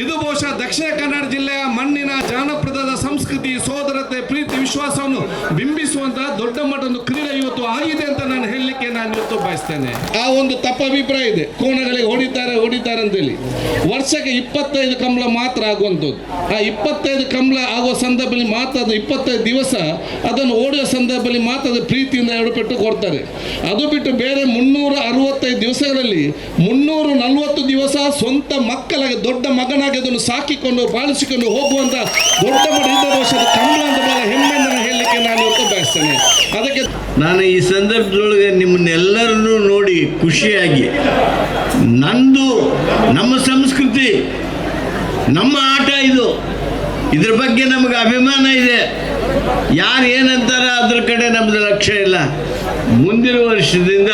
ಇದು ಬಹುಶಃ ದಕ್ಷಿಣ ಕನ್ನಡ ಜಿಲ್ಲೆಯ ಮಣ್ಣಿನ ಜಾನಪದದ ಸಂಸ್ಕೃತಿ, ಸೋದರತೆ, ಪ್ರೀತಿ, ವಿಶ್ವಾಸವನ್ನು ಬಿಂಬಿಸುವಂತಹ ದೊಡ್ಡ ಮಟ್ಟದ ಕ್ರೀಡೆ ಇವತ್ತು ಆಗಿದೆ ಅಂತ ನಾನು ನಾನು ಇವತ್ತು ಬಯಸ್ತೇನೆ ಆ ಒಂದು ತಪ್ಪ ಅಭಿಪ್ರಾಯ ಇದೆ. ಕೋಣಗಳಿಗೆ ಹೊಡಿತಾರೆ ಹೊಡಿತಾರೆ ಅಂತೇಳಿ. ವರ್ಷಕ್ಕೆ ಇಪ್ಪತ್ತೈದು ಕಂಬಳ ಮಾತ್ರ ಆಗುವಂಥದ್ದು. ಆ ಇಪ್ಪತ್ತೈದು ಕಂಬಳ ಆಗುವ ಸಂದರ್ಭದಲ್ಲಿ ಮಾತ್ರ ಅದು ಇಪ್ಪತ್ತೈದು ದಿವಸ ಅದನ್ನು ಓಡುವ ಸಂದರ್ಭದಲ್ಲಿ ಮಾತ್ರ ಅದು ಪ್ರೀತಿಯಿಂದ ಎರಡು ಪೆಟ್ಟು ಕೊಡ್ತಾರೆ. ಅದು ಬಿಟ್ಟು ಬೇರೆ ಮುನ್ನೂರ ಅರವತ್ತೈದು ದಿವಸಗಳಲ್ಲಿ ಮುನ್ನೂರ ನಲವತ್ತು ದಿವಸ ಸ್ವಂತ ಮಕ್ಕಳಾಗಿ, ದೊಡ್ಡ ಮಗನಾಗಿ ಅದನ್ನು ಸಾಕಿಕೊಂಡು, ಪಾಲಿಸಿಕೊಂಡು ಹೋಗುವಂತ ದೊಡ್ಡ ಮಟ್ಟದ ವರ್ಷದ ಕಂಬಳ ಅಂತ ನಾನು ಹೇಳಲಿಕ್ಕೆ ನಾನು ಇವತ್ತು ಬಯಸ್ತೇನೆ. ನಾನು ಈ ಸಂದರ್ಭದೊಳಗೆ ನಿಮ್ಮನ್ನೆಲ್ಲರನ್ನೂ ನೋಡಿ ಖುಷಿಯಾಗಿ, ನಂದು, ನಮ್ಮ ಸಂಸ್ಕೃತಿ, ನಮ್ಮ ಆಟ ಇದು, ಇದ್ರ ಬಗ್ಗೆ ನಮಗೆ ಅಭಿಮಾನ ಇದೆ. ಯಾರು ಏನಂತಾರ ಅದ್ರ ಕಡೆ ನಮ್ಮದು ಲಕ್ಷ್ಯ ಇಲ್ಲ. ಮುಂದಿನ ವರ್ಷದಿಂದ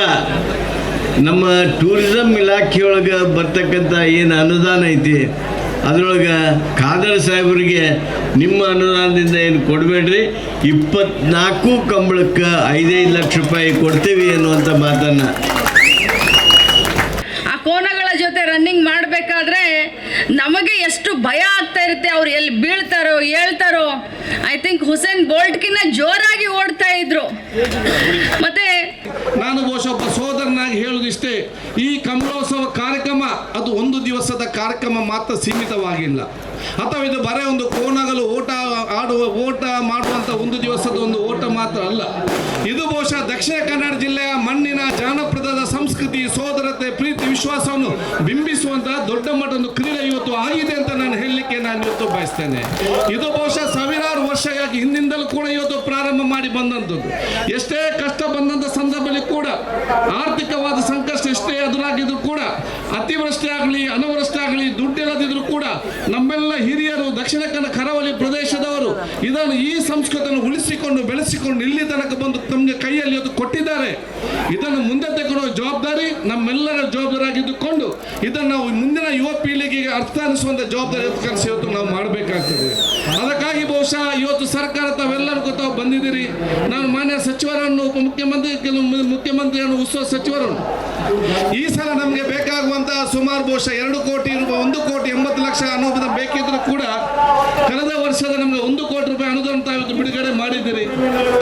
ನಮ್ಮ ಟೂರಿಸಂ ಇಲಾಖೆಯೊಳಗೆ ಬರ್ತಕ್ಕಂಥ ಏನು ಅನುದಾನ ಐತಿ ಅದರೊಳಗೆ ಖಾದರ್ ಸಾಹೇಬರಿಗೆ ನಿಮ್ಮ ಅನುದಾನದಿಂದ ಏನು ಕೊಡಬೇಡ್ರಿ? ಇಪ್ಪತ್ನಾಲ್ಕು ಕಂಬಳಕ್ಕೆ ಐದೈದು ಲಕ್ಷ ರೂಪಾಯಿ ಕೊಡ್ತೀವಿ ಅನ್ನುವಂಥ ಮಾತನ್ನು. ಆ ಕೋನಗಳ ಜೊತೆ ರನ್ನಿಂಗ್ ಮಾಡಬೇಕಾದ್ರೆ ನಮಗೆ ಎಷ್ಟು ಭಯ ಆಗ್ತಾ ಇರುತ್ತೆ ಅವ್ರು ಎಲ್ಲಿ ಬೀಳ್ತಾರೋ ಹೇಳ್ತಾರೋ ಐ ಥಿಂಕ್ ಹುಸೇನ್ ಬೋಲ್ಟ್ಕಿನ್ನ ಜೋರಾಗಿ ಓಡ್ತಾ ಇದ್ರು. ಮತ್ತೆ ನಾನು ಬಹುಶಃ ಒಬ್ಬ ಸೋದರನಾಗಿ ಹೇಳುವುದಿಷ್ಟೇ ಈ ಕಮಲೋತ್ಸವ ಕಾರ್ಯಕ್ರಮ ಅದು ಒಂದು ದಿವಸದ ಕಾರ್ಯಕ್ರಮ ಮಾತ್ರ ಸೀಮಿತವಾಗಿಲ್ಲ. ಅಥವಾ ಇದು ಬರೇ ಒಂದು ಕೋಣಗಳು ಓಟ ಆಡುವ, ಓಟ ಮಾಡುವಂಥ ಒಂದು ದಿವಸದ ಒಂದು ಓಟ ಮಾತ್ರ ಅಲ್ಲ. ಇದು ಬಹುಶಃ ದಕ್ಷಿಣ ಕನ್ನಡ ಜಿಲ್ಲೆಯ ಮಣ್ಣಿನ ಜಾನಪದದ ಸಂಸ್ಕೃತಿ, ಸೋದರತೆ, ಪ್ರೀತಿ, ವಿಶ್ವಾಸವನ್ನು ಬಿಂಬಿಸುವಂತಹ ದೊಡ್ಡ ಮಟ್ಟದ ಕ್ರೀಡೆ ಇವತ್ತು ಆಗಿದೆ ಅಂತ ನಾನು ಹೇಳಲಿಕ್ಕೆ ನಾನು ಇವತ್ತು ಬಯಸ್ತೇನೆ. ಇದು ಬಹುಶಃ ಸಾವಿರಾರು ವರ್ಷವಾಗಿ ಹಿಂದಿಂದಲೂ ಕೂಡ ಇವತ್ತು ಪ್ರಾರಂಭ ಮಾಡಿ ಬಂದಂಥದ್ದು. ಎಷ್ಟೇ ಕಷ್ಟ ಬಂದಂಥ ಸಂದರ್ಭದಲ್ಲಿ ಕೂಡ ಆರ್ಥಿಕವಾದ ಸಂಕಷ್ಟ ಎಷ್ಟೇ ಎದುರಾಗಿದ್ರು ಕೂಡ, ಅತಿವೃಷ್ಟಿ ಆಗಲಿ, ಅನಾವೃಷ್ಟಿ ಆಗಲಿ ದುಡ್ಡಿಲ್ಲದಿದ್ರು ಕೂಡ ನಮ್ಮೆಲ್ಲ ಹಿರಿಯರು ದಕ್ಷಿಣ ಕನ್ನಡ ಕರಾವಳಿ ಪ್ರದೇಶದವರು ಇದನ್ನು ಈ ಸಂಸ್ಕೃತಿಯನ್ನು ಉಳಿಸಿಕೊಂಡು ಬೆಳೆಸಿಕೊಂಡು ಇಲ್ಲಿ ತನಕ ಬಂದು ತಮಗೆ ಕೈಯಲ್ಲಿ ಇವತ್ತು ಕೊಟ್ಟಿದ್ದಾರೆ. ಇದನ್ನು ಮುಂದೆ ತಗೊಳ್ಳೋ ಜವಾಬ್ದಾರಿ ನಮ್ಮೆಲ್ಲರ ಜವಾಬ್ದಾರಿ ಆಗಿದ್ದುಕೊಂಡು ಇದನ್ನು ನಾವು ಮುಂದಿನ ಯುವ ಪೀಳಿಗೆಗೆ ಅರ್ಥ ಅನಿಸುವಂಥ ಜವಾಬ್ದಾರಿ ಕೆಲಸ ಇವತ್ತು ನಾವು ಮಾಡಬೇಕಾಗ್ತದೆ. ಅದಕ್ಕಾಗಿ ಬಹುಶಃ ಇವತ್ತು ಸರ್ಕಾರ ತಾವೆಲ್ಲರಿಗೂ ತಾವು ಬಂದಿದ್ದೀರಿ. ನಾನು ಮಾನ್ಯ ಸಚಿವರನ್ನು ಉಪಮುಖ್ಯಮಂತ್ರಿ ಕೆಲವು ಮುಖ್ಯಮಂತ್ರಿ ಮುಖ್ಯಮಂತ್ರಿಯನ್ನು ಉತ್ಸವ ಸಚಿವರನ್ನು. ಈ ಸಲ ನಮಗೆ ಬೇಕಾಗುವಂತಹ ಸುಮಾರು ಬಹುಶಃ ಎರಡು ಕೋಟಿ ರೂಪಾಯಿ, ಒಂದು ಕೋಟಿ ಎಂಬತ್ತು ಲಕ್ಷ ಅನುದಾನ ಬೇಕಿದ್ರು ಕೂಡ ಕಳೆದ ವರ್ಷದ ನಮಗೆ ಒಂದು ಕೋಟಿ ರೂಪಾಯಿ ಅನುದಾನ ತಾವು ಬಿಡುಗಡೆ ಮಾಡಿದ್ದೀರಿ.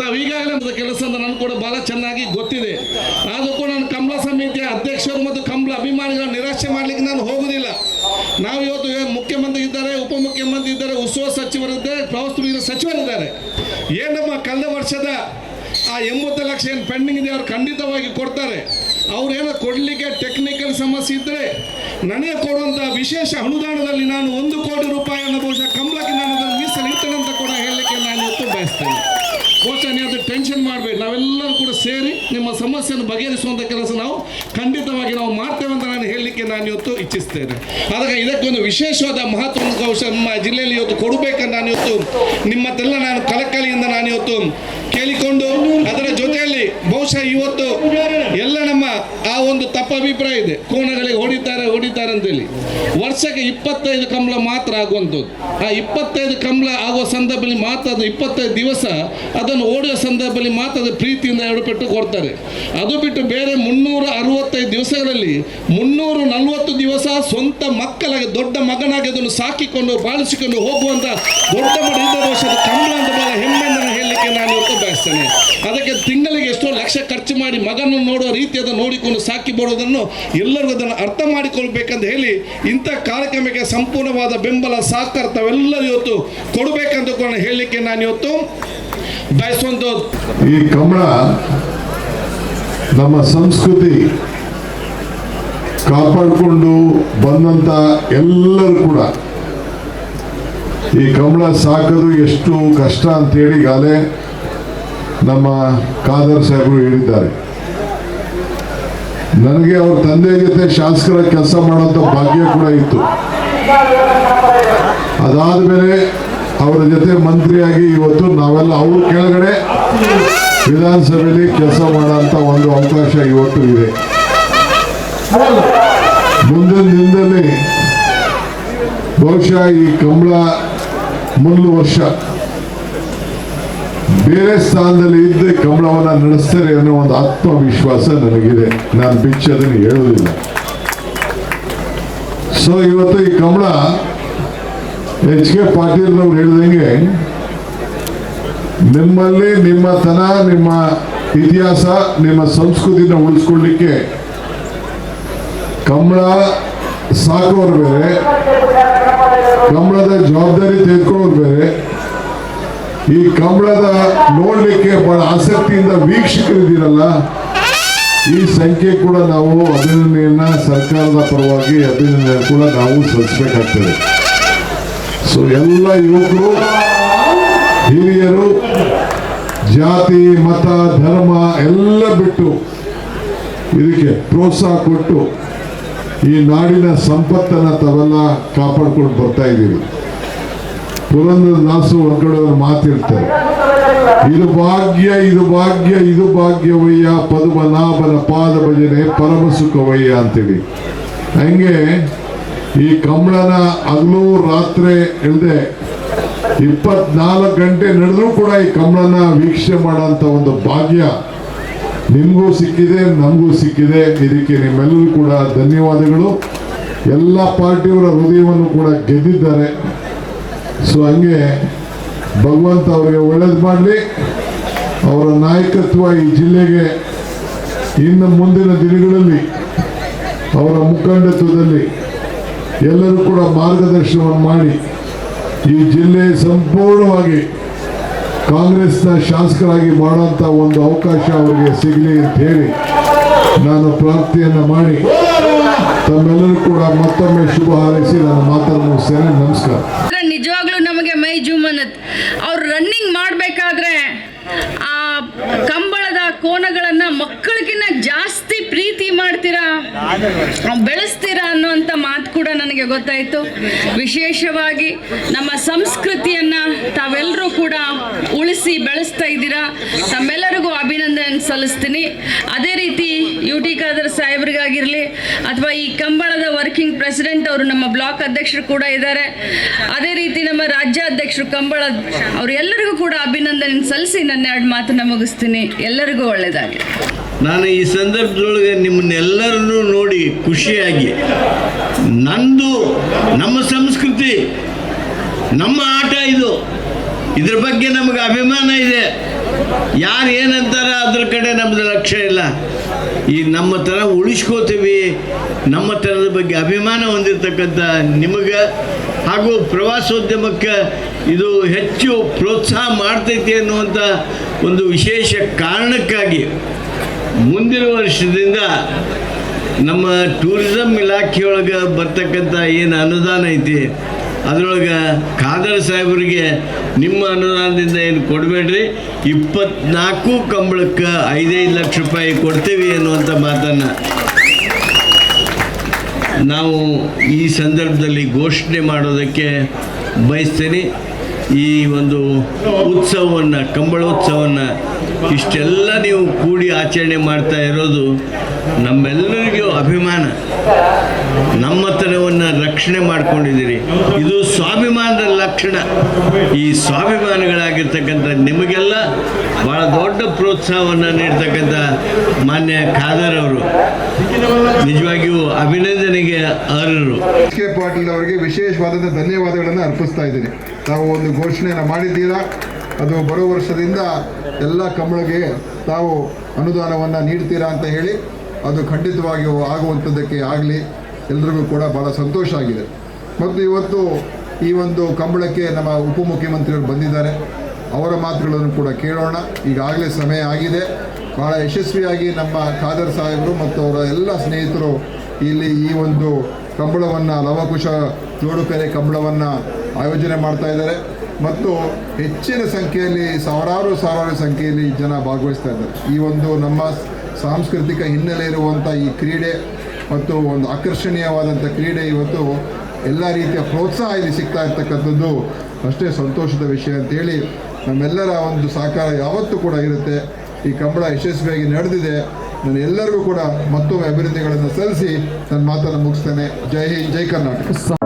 ತಾವು ಈಗಾಗಲೇ ಕೆಲಸ ಅಂತ ನಾನು ಕೂಡ ಬಹಳ ಚೆನ್ನಾಗಿ ಗೊತ್ತಿದೆ ಆದರೂ ಕೂಡ ನಾನು ಕಮಲ ಸಮಿತಿಯ ಅಧ್ಯಕ್ಷರು ಮತ್ತು ಕಮಲ ಅಭಿಮಾನಿಗಳನ್ನು ನಿರಾಶೆ ಮಾಡಲಿಕ್ಕೆ ನಾನು ಹೋಗುವುದಿಲ್ಲ ನಾವು ಇವತ್ತು ಏನ್ ಮುಖ್ಯಮಂತ್ರಿ ಇದ್ದಾರೆ ಉಪಮುಖ್ಯಮಂತ್ರಿ ಇದ್ದಾರೆ ಉತ್ಸವ ಸಚಿವರಿದ್ದಾರೆ, ಪ್ರವಾಸೋದ್ಯಮ ಸಚಿವರಿದ್ದಾರೆ. ಏನಮ್ಮ ನಮ್ಮ ಕಳೆದ ವರ್ಷದ ಆ ಎಂಬತ್ತು ಲಕ್ಷ ಏನು ಪೆಂಡಿಂಗ್ ಇದೆ ಅವ್ರು ಖಂಡಿತವಾಗಿ ಕೊಡ್ತಾರೆ. ಅವ್ರೇನೋ ಕೊಡಲಿಕ್ಕೆ ಟೆಕ್ನಿಕಲ್ ಸಮಸ್ಯೆ ಇದ್ದರೆ ನನಗೆ ಕೊಡುವಂಥ ವಿಶೇಷ ಅನುದಾನದಲ್ಲಿ ನಾನು ಒಂದು ಕೋಟಿ ರೂಪಾಯಿಯನ್ನು ಬಹುಶಃ ಕಮಲಕ್ಕೆ ನಾನು ಅದನ್ನು ಮೀಸಲಿಡ್ತೇನೆ ಅಂತ ಕೂಡ ಹೇಳಲಿಕ್ಕೆ ನಾನು ಇವತ್ತು ಬಯಸ್ತೇನೆ. ಬಹುಶಃ ನೀವು ಅದು ಟೆನ್ಷನ್ ಮಾಡಬೇಡಿ. ನಾವೆಲ್ಲರೂ ಕೂಡ ಸೇರಿ ನಿಮ್ಮ ಸಮಸ್ಯೆಯನ್ನು ಬಗೆಹರಿಸುವಂಥ ಕೆಲಸ ನಾವು ಖಂಡಿತವಾಗಿ ನಾವು ಮಾಡ್ತೇವೆ ಅಂತ ಹೇಳಲಿಕ್ಕೆ ನಾನು ಇವತ್ತು ಇಚ್ಛಿಸ್ತೇನೆ. ಆದಾಗ ಇದಕ್ಕೊಂದು ವಿಶೇಷವಾದ ಮಹತ್ವ ನಮ್ಮ ಜಿಲ್ಲೆಯಲ್ಲಿ ಇವತ್ತು ಕೊಡಬೇಕಂತ ನಾನು ಇವತ್ತು ನಿಮ್ಮತ್ತೆಲ್ಲ ನಾನು ಕಳಕಳಿಯಿಂದ ನಾನು ಇವತ್ತು ಕೇಳಿಕೊಂಡು ಅದರ ಜೊತೆಯಲ್ಲಿ ಬಹುಶಃ ಇವತ್ತು ಎಲ್ಲ ನಮ್ಮ ಆ ಒಂದು ತಪ್ಪ ಅಭಿಪ್ರಾಯ ಇದೆ. ಅಂತೇಳಿ ವರ್ಷಕ್ಕೆ ಇಪ್ಪತ್ತೈದು ಕಂಬಳ ಮಾತ್ರ ಆಗುವಂಥದ್ದು. ಆ ಇಪ್ಪತ್ತೈದು ಕಂಬಳ ಆಗುವ ಸಂದರ್ಭದಲ್ಲಿ ಮಾತ್ರ ಅದು ಇಪ್ಪತ್ತೈದು ದಿವಸ ಅದನ್ನು ಓಡುವ ಸಂದರ್ಭದಲ್ಲಿ ಮಾತ್ರ ಅದು ಪ್ರೀತಿಯಿಂದ ಎರಡು ಪೆಟ್ಟು ಕೊಡ್ತಾರೆ. ಅದು ಬಿಟ್ಟು ಬೇರೆ ಮುನ್ನೂರ ಅರವತ್ತೈದು ದಿವಸಗಳಲ್ಲಿ ಮುನ್ನೂರ ನಲವತ್ತು ದಿವಸ ಸ್ವಂತ ಮಕ್ಕಳಿಗೆ, ದೊಡ್ಡ ಮಗನಾಗಿ ಅದನ್ನು ಸಾಕಿಕೊಂಡು, ಬಾಳಿಸಿಕೊಂಡು ಹೋಗುವಂತ ದೊಡ್ಡ ಮಟ್ಟದ ವರ್ಷದ ಕಂಬಳ ಅಂತ ಬಹಳ ಹೆಮ್ಮೆಯಿಂದ ಹೇಳಲಿಕ್ಕೆ ನಾನು ಬಯಸ್ತೇನೆ. ಅದಕ್ಕೆ ತಿಂಗಳಿಗೆ ಎಷ್ಟೋ ಲಕ್ಷ ಖರ್ಚು ಮಾಡಿ ಮಗನನ್ನು ನೋಡುವ ರೀತಿಯದ ನೋಡಿಕೊಂಡು ಸಾಕಿ ಬರೋದನ್ನು ಎಲ್ಲರಿಗೂ ಅದನ್ನು ಅರ್ಥ ಮಾಡಿಕೊಳ್ಬೇಕಂತ ಹೇಳಿ ಇಂಥ ಕಾರ್ಯಕ್ರಮಕ್ಕೆ ಸಂಪೂರ್ಣವಾದ ಬೆಂಬಲ, ಸಹಕಾರ ಇವತ್ತು ಕೊಡಬೇಕಂತ ಕೂಡ ಹೇಳಲಿಕ್ಕೆ ನಾನು ಇವತ್ತು ಬಯಸುವಂಥದ್ದು ಈ ಕಮಲ ನಮ್ಮ ಸಂಸ್ಕೃತಿ ಕಾಪಾಡಿಕೊಂಡು ಬಂದಂತ ಎಲ್ಲರೂ ಕೂಡ ಈ ಕಮಲ ಸಾಕೋದು ಎಷ್ಟು ಕಷ್ಟ ಅಂತೇಳಿ ಗಾಲೆ ನಮ್ಮ ಖಾದರ್ ಸಾಹೇಬರು ಹೇಳಿದ್ದಾರೆ. ನನಗೆ ಅವ್ರ ತಂದೆ ಜೊತೆ ಶಾಸಕರ ಕೆಲಸ ಮಾಡೋಂಥ ಭಾಗ್ಯ ಕೂಡ ಇತ್ತು. ಅದಾದ ಮೇಲೆ ಅವರ ಜೊತೆ ಮಂತ್ರಿಯಾಗಿ ಇವತ್ತು ನಾವೆಲ್ಲ ಅವ್ರ ಕೆಳಗಡೆ ವಿಧಾನಸಭೆಯಲ್ಲಿ ಕೆಲಸ ಮಾಡುವಂತ ಒಂದು ಅವಕಾಶ ಇವತ್ತು ಇದೆ. ಮುಂದಿನ ದಿನದಲ್ಲಿ ಬಹುಶಃ ಈ ಕಂಬಳ ಮುಂದು ವರ್ಷ ಬೇರೆ ಸ್ಥಾನದಲ್ಲಿ ಇದ್ದು ಕಮಲವನ್ನ ನಡೆಸ್ತಾರೆ ಅನ್ನೋ ಒಂದು ಆತ್ಮವಿಶ್ವಾಸ ನನಗಿದೆ. ನಾನು ಬಿಚ್ಚಿ ಅದನ್ನು ಹೇಳುವುದಿಲ್ಲ. ಸೊ ಇವತ್ತು ಈ ಕಮಲ ಎಚ್ ಕೆ ಪಾಟೀಲ್ ಅವ್ರು ಹೇಳಿದಂಗೆ, ನಿಮ್ಮಲ್ಲಿ ನಿಮ್ಮ ತನ, ನಿಮ್ಮ ಇತಿಹಾಸ, ನಿಮ್ಮ ಸಂಸ್ಕೃತಿನ ಉಳಿಸ್ಕೊಳ್ಳಿಕ್ಕೆ ಕಮಲ ಸಾಕೋರು ಬೇರೆ, ಕಮಲದ ಜವಾಬ್ದಾರಿ ತೆಗೆದುಕೊಳ್ಳೋರು ಬೇರೆ ಈ ಕಂಬಳದ ನೋಡ್ಲಿಕ್ಕೆ ಬಹಳ ಆಸಕ್ತಿಯಿಂದ ವೀಕ್ಷಕರಿದ್ದೀರಲ್ಲ, ಈ ಸಂಖ್ಯೆ ಕೂಡ ನಾವು ಅಭಿನಂದನೆಯನ್ನ ಸರ್ಕಾರದ ಪರವಾಗಿ ಅಭಿನಂದನೆ ಕೂಡ ನಾವು ಸಲ್ಲಿಸಬೇಕಾಗ್ತದೆ. ಸೊ ಎಲ್ಲ ಯುವಕರು, ಹಿರಿಯರು, ಜಾತಿ, ಮತ, ಧರ್ಮ ಎಲ್ಲ ಬಿಟ್ಟು ಇದಕ್ಕೆ ಪ್ರೋತ್ಸಾಹ ಕೊಟ್ಟು ಈ ನಾಡಿನ ಸಂಪತ್ತನ್ನ ತಾವೆಲ್ಲ ಕಾಪಾಡ್ಕೊಂಡು ಬರ್ತಾ ಇದ್ದೀವಿ. ಪುರಂದರ ದಾಸು ಒಂದ್ ಕಡೆ ಮಾತಿರ್ತಾರೆ ಇದು ಭಾಗ್ಯ ಇದು ಭಾಗ್ಯ, ಇದು ಭಾಗ್ಯವಯ್ಯ ಪದ್ಮನಾಭನ ಪಾದ ಭಜನೆ, ಪರಮ ಸುಖವಯ್ಯ ಅಂತೇಳಿ. ಹಂಗೆ ಈ ಕಂಬಳನ ಹಗಲು ರಾತ್ರಿ ಇಲ್ಲದೆ ಇಪ್ಪತ್ನಾಲ್ಕು ಗಂಟೆ ನಡೆದ್ರೂ ಕೂಡ ಈ ಕಂಬಳನ ವೀಕ್ಷಣೆ ಮಾಡೋಂಥ ಒಂದು ಭಾಗ್ಯ ನಿಮಗೂ ಸಿಕ್ಕಿದೆ, ನಮಗೂ ಸಿಕ್ಕಿದೆ. ಇದಕ್ಕೆ ನಿಮ್ಮೆಲ್ಲರೂ ಕೂಡ ಧನ್ಯವಾದಗಳು. ಎಲ್ಲ ಪಾರ್ಟಿಯವರ ಹೃದಯವನ್ನು ಕೂಡ ಗೆದ್ದಿದ್ದಾರೆ. ಸೊ ಹಂಗೆ ಭಗವಂತ ಅವರಿಗೆ ಒಳ್ಳೇದು ಮಾಡಲಿ. ಅವರ ನಾಯಕತ್ವ ಈ ಜಿಲ್ಲೆಗೆ ಇನ್ನು ಮುಂದಿನ ದಿನಗಳಲ್ಲಿ ಅವರ ಮುಖಂಡತ್ವದಲ್ಲಿ ಎಲ್ಲರೂ ಕೂಡ ಮಾರ್ಗದರ್ಶನವನ್ನು ಮಾಡಿ ಈ ಜಿಲ್ಲೆ ಸಂಪೂರ್ಣವಾಗಿ ಕಾಂಗ್ರೆಸ್ನ ಶಾಸಕರಾಗಿ ಮಾಡುವಂಥ ಒಂದು ಅವಕಾಶ ಅವರಿಗೆ ಸಿಗಲಿ ಅಂತ ಹೇಳಿ ನಾನು ಪ್ರಾರ್ಥನೆಯನ್ನು ಮಾಡಿ ತಮ್ಮೆಲ್ಲರೂ ಕೂಡ ಮತ್ತೊಮ್ಮೆ ಶುಭ ಹಾರೈಸಿ ನಾನು ಮಾತನ್ನು ಮುಗಿಸ್ತೇನೆ ನಮಸ್ಕಾರ. ಅವ್ರು ರನ್ನಿಂಗ್ ಮಾಡಬೇಕಾದ್ರೆ ಆ ಕಂಬಳದ ಕೋನಗಳನ್ನು ಮಕ್ಕಳಿಗಿನ್ನ ಜಾಸ್ತಿ ಪ್ರೀತಿ ಮಾಡ್ತೀರಾ? ಬೆಳೆಸ್ತೀರಾ ಅನ್ನುವಂಥ ಮಾತು ಕೂಡ ನನಗೆ ಗೊತ್ತಾಯಿತು. ವಿಶೇಷವಾಗಿ ನಮ್ಮ ಸಂಸ್ಕೃತಿಯನ್ನ ತಾವೆಲ್ಲರೂ ಕೂಡ ಉಳಿಸಿ ಬೆಳೆಸ್ತಾ ಇದ್ದೀರಾ. ತಮ್ಮೆಲ್ಲರಿಗೂ ಅಭಿನಂದನೆ ಸಲ್ಲಿಸ್ತೀನಿ. ಅದೇ ರೀತಿ ಯು ಟಿ ಖಾದರ್ ಸಾಹೇಬ್ರಿಗಾಗಿರಲಿ ಅಥವಾ ಈ ಕಂಬಳದ ವರ್ಕಿಂಗ್ ಪ್ರೆಸಿಡೆಂಟ್ ಅವರು ನಮ್ಮ ಬ್ಲಾಕ್ ಅಧ್ಯಕ್ಷರು ಕೂಡ ಇದ್ದಾರೆ. ಅದೇ ರೀತಿ ನಮ್ಮ ರಾಜ್ಯಾಧ್ಯಕ್ಷರು ಕಂಬಳ ಅವರೆಲ್ಲರಿಗೂ ಕೂಡ ಅಭಿನಂದನೆ ಸಲ್ಲಿಸಿ ನನ್ನ ಎರಡು ಮಾತನ್ನ ಮುಗಿಸ್ತೀನಿ. ಎಲ್ಲರಿಗೂ ಒಳ್ಳೆಯದಾಗಲಿ ನಾನು ಈ ಸಂದರ್ಭದೊಳಗೆ ನಿಮ್ಮನ್ನೆಲ್ಲರನ್ನೂ ನೋಡಿ ಖುಷಿಯಾಗಿ, ನಂದು, ನಮ್ಮ ಸಂಸ್ಕೃತಿ, ನಮ್ಮ ಆಟ ಇದು. ಇದ್ರ ಬಗ್ಗೆ ನಮಗೆ ಅಭಿಮಾನ ಇದೆ. ಯಾರು ಏನಂತಾರ ಅದ್ರ ಕಡೆ ನಮ್ದು ಲಕ್ಷ್ಯ ಇಲ್ಲ. ಈ ನಮ್ಮ ಥರ ಉಳಿಸ್ಕೋತೀವಿ. ನಮ್ಮ ಥರದ ಬಗ್ಗೆ ಅಭಿಮಾನ ಹೊಂದಿರತಕ್ಕಂಥ ನಿಮಗೆ ಹಾಗೂ ಪ್ರವಾಸೋದ್ಯಮಕ್ಕೆ ಇದು ಹೆಚ್ಚು ಪ್ರೋತ್ಸಾಹ ಮಾಡ್ತೈತಿ ಅನ್ನುವಂಥ ಒಂದು ವಿಶೇಷ ಕಾರಣಕ್ಕಾಗಿ ಮುಂದಿನ ವರ್ಷದಿಂದ ನಮ್ಮ ಟೂರಿಸಂ ಇಲಾಖೆಯೊಳಗೆ ಬರ್ತಕ್ಕಂಥ ಏನು ಅನುದಾನ ಐತಿ ಅದರೊಳಗೆ ಖಾದರ್ ಸಾಹೇಬರಿಗೆ ನಿಮ್ಮ ಅನುದಾನದಿಂದ ಏನು ಕೊಡಬೇಡ್ರಿ? ಇಪ್ಪತ್ನಾಲ್ಕು ಕಂಬಳಕ್ಕೆ ಐದೈದು ಲಕ್ಷ ರೂಪಾಯಿ ಕೊಡ್ತೀವಿ ಅನ್ನುವಂಥ ಮಾತನ್ನು ನಾವು ಈ ಸಂದರ್ಭದಲ್ಲಿ ಘೋಷಣೆ ಮಾಡೋದಕ್ಕೆ ಬಯಸ್ತೇನೆ. ಈ ಒಂದು ಉತ್ಸವವನ್ನು, ಕಂಬಳೋತ್ಸವವನ್ನು ಇಷ್ಟೆಲ್ಲ ನೀವು ಕೂಡಿ ಆಚರಣೆ ಮಾಡ್ತಾ ಇರೋದು ನಮ್ಮೆಲ್ಲರಿಗೂ ಅಭಿಮಾನ. ನಮ್ಮತನವನ್ನು ರಕ್ಷಣೆ ಮಾಡಿಕೊಂಡಿದ್ದೀರಿ. ಇದು ಸ್ವಾಭಿಮಾನದ ಲಕ್ಷಣ. ಈ ಸ್ವಾಭಿಮಾನಗಳಾಗಿರ್ತಕ್ಕಂಥ ನಿಮಗೆಲ್ಲ ಭಾಳ ದೊಡ್ಡ ಪ್ರೋತ್ಸಾಹವನ್ನು ನೀಡ್ತಕ್ಕಂಥ ಮಾನ್ಯ ಖಾದರ್ ಅವರು. ನಿಜವಾಗಿಯೂ ಅಭಿನಂದನೆಗೆ ಅರ್ಹರು. ಎಸ್ ಕೆ ಪಾಟೀಲ್ ಅವರಿಗೆ ವಿಶೇಷವಾದಂಥ ಧನ್ಯವಾದಗಳನ್ನು ಅರ್ಪಿಸ್ತಾ ಇದ್ದೀನಿ. ತಾವು ಒಂದು ಘೋಷಣೆಯನ್ನು ಮಾಡಿದ್ದೀರಾ? ಅದು ಬರೋ ವರ್ಷದಿಂದ ಎಲ್ಲ ಕಂಬಳಿಗೆ ತಾವು ಅನುದಾನವನ್ನು ನೀಡ್ತೀರಾ ಅಂತ ಹೇಳಿ, ಅದು ಖಂಡಿತವಾಗಿಯೂ ಆಗುವಂಥದ್ದಕ್ಕೆ ಆಗಲಿ. ಎಲ್ರಿಗೂ ಕೂಡ ಭಾಳ ಸಂತೋಷ ಆಗಿದೆ. ಮತ್ತು ಇವತ್ತು ಈ ಒಂದು ಕಂಬಳಕ್ಕೆ ನಮ್ಮ ಉಪಮುಖ್ಯಮಂತ್ರಿಯವರು ಬಂದಿದ್ದಾರೆ. ಅವರ ಮಾತುಗಳನ್ನು ಕೂಡ ಕೇಳೋಣ. ಈಗಾಗಲೇ ಸಮಯ ಆಗಿದೆ. ಭಾಳ ಯಶಸ್ವಿಯಾಗಿ ನಮ್ಮ ಖಾದರ್ ಸಾಹೇಬರು ಮತ್ತು ಅವರ ಎಲ್ಲ ಸ್ನೇಹಿತರು ಇಲ್ಲಿ ಈ ಒಂದು ಕಂಬಳವನ್ನು, ಲವಕುಶ ಜೋಡುಕರೆ ಕಂಬಳವನ್ನು ಆಯೋಜನೆ ಮಾಡ್ತಾ ಇದ್ದಾರೆ. ಮತ್ತು ಹೆಚ್ಚಿನ ಸಂಖ್ಯೆಯಲ್ಲಿ, ಸಾವಿರಾರು ಸಾವಿರಾರು ಸಂಖ್ಯೆಯಲ್ಲಿ ಜನ ಭಾಗವಹಿಸ್ತಾ ಇದ್ದಾರೆ. ಈ ಒಂದು ನಮ್ಮ ಸಾಂಸ್ಕೃತಿಕ ಹಿನ್ನೆಲೆ ಇರುವಂಥ ಈ ಕ್ರೀಡೆ ಮತ್ತು ಒಂದು ಆಕರ್ಷಣೀಯವಾದಂಥ ಕ್ರೀಡೆ ಇವತ್ತು ಎಲ್ಲ ರೀತಿಯ ಪ್ರೋತ್ಸಾಹ ಇಲ್ಲಿ ಸಿಗ್ತಾ ಇರ್ತಕ್ಕಂಥದ್ದು. ಅಷ್ಟೇ ಸಂತೋಷದ ವಿಷಯ ಅಂತೇಳಿ ನಮ್ಮೆಲ್ಲರ ಒಂದು ಸಹಕಾರ ಯಾವತ್ತೂ ಕೂಡ ಇರುತ್ತೆ. ಈ ಕಂಬಳ ಯಶಸ್ವಿಯಾಗಿ ನಡೆದಿದೆ. ನಾನು ಎಲ್ಲರಿಗೂ ಕೂಡ ಮತ್ತೊಮ್ಮೆ ಅಭಿವೃದ್ಧಿಗಳನ್ನು ಸಲ್ಲಿಸಿ ನನ್ನ ಮಾತನ್ನು ಮುಗಿಸ್ತೇನೆ. ಜೈ ಹಿಂದ್, ಜೈ ಕರ್ನಾಟಕ.